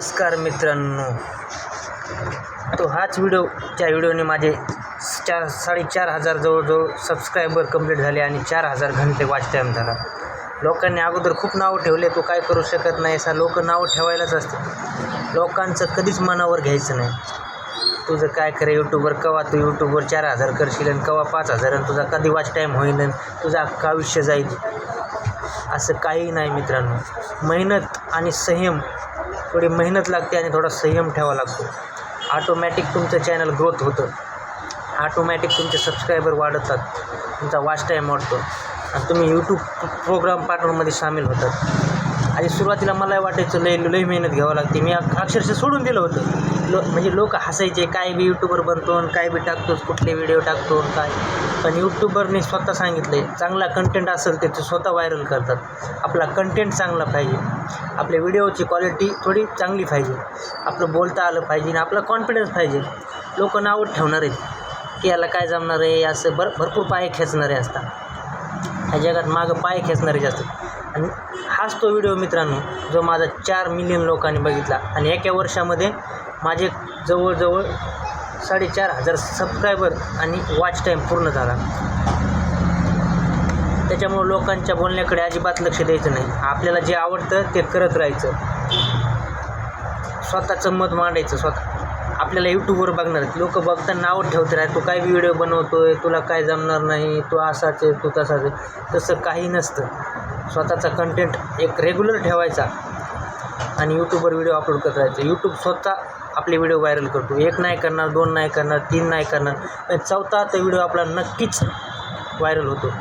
नमस्कार मित्रांनो. तो हाच व्हिडिओच्या व्हिडिओने माझे चार साडेचार हजार जवळजवळ सबस्क्रायबर कंप्लीट झाले आणि चार हजार घंटे वॉच टाईम झाला. लोकांनी अगोदर खूप नावं ठेवले तू काय करू शकत नाही असा. लोक नावं ठेवायलाच असते लोकांचं कधीच मनावर घ्यायचं नाही. तुझं काय करे यूट्यूबवर कवा तू यूट्यूबवर चार हजार करशील आणि कवा पाच हजार? आणि तुझा कधी वॉच टाईम होईल आणि तुझं अख्खं आयुष्य जाईल? असं काही नाही मित्रांनो. मेहनत आणि संयम थोडी मेहनत लागते आणि थोडा संयम ठेवा लागतो. ऑटोमॅटिक तुमचं चॅनल ग्रोथ होतं. ऑटोमॅटिक तुमचे सबस्क्रायबर वाढतात. तुमचा वाच टाईम वाढतो. आणि तुम्ही यूट्यूब प्रोग्राम पार्टनरमध्ये सामील होतात. आणि सुरुवातीला मला वाटायचं लय लय मेहनत घ्यावं लागते. मी अक्षरशः सोडून दिलं होतं. लो म्हणजे लोक हसायचे काय बी यूट्यूबर बनतो आणि काय बी टाकतोस कुठले व्हिडिओ टाकतो काय? पण यूट्यूबरने स्वतः सांगितले चांगला कंटेंट असेल ते स्वतः व्हायरल करतात. आपला कंटेंट चांगला पाहिजे. आपल्या व्हिडिओची क्वालिटी थोडी चांगली पाहिजे. आपलं बोलता आलं पाहिजे आणि आपला कॉन्फिडन्स पाहिजे. लोक नावं ठेवणार आहेत. की याला काय जमणार आहे? असं भर भरपूर पाय खेचणारे असतात. ह्या जगात मागं पाय खेचणारे जास्त आणि हाच तो व्हिडिओ मित्रांनो जो माझा चार मिलियन लोकांनी बघितला. आणि एका वर्षामध्ये माझे जवळजवळ साडेचार हजार सबस्क्रायबर आणि वॉच टाईम पूर्ण झाला. त्याच्यामुळं लोकांच्या बोलण्याकडे अजिबात लक्ष द्यायचं नाही. आपल्याला जे आवडतं ते करत राहायचं. स्वतःचं मत मांडायचं स्वतः. आपल्याला यूट्यूबवर बघणार. आहेत लोक बघताना नावं ठेवत राहत तू काय व्हिडिओ बनवतोय तुला काय जमणार नाही तू असाच आहे तू तसाच आहे. तसं काही नसतं. स्वतःचा कंटेंट एक रेग्युलर ठेवायचा आणि यूट्यूबवर व्हिडिओ अपलोड करत राहायचं. यूट्यूब स्वतः आपले व्हिडिओ व्हायरल करतो. एक नाही करणार दोन नाही करणार तीन नाही करणार. पण चौथा तर व्हिडिओ आपला नक्कीच व्हायरल होतो.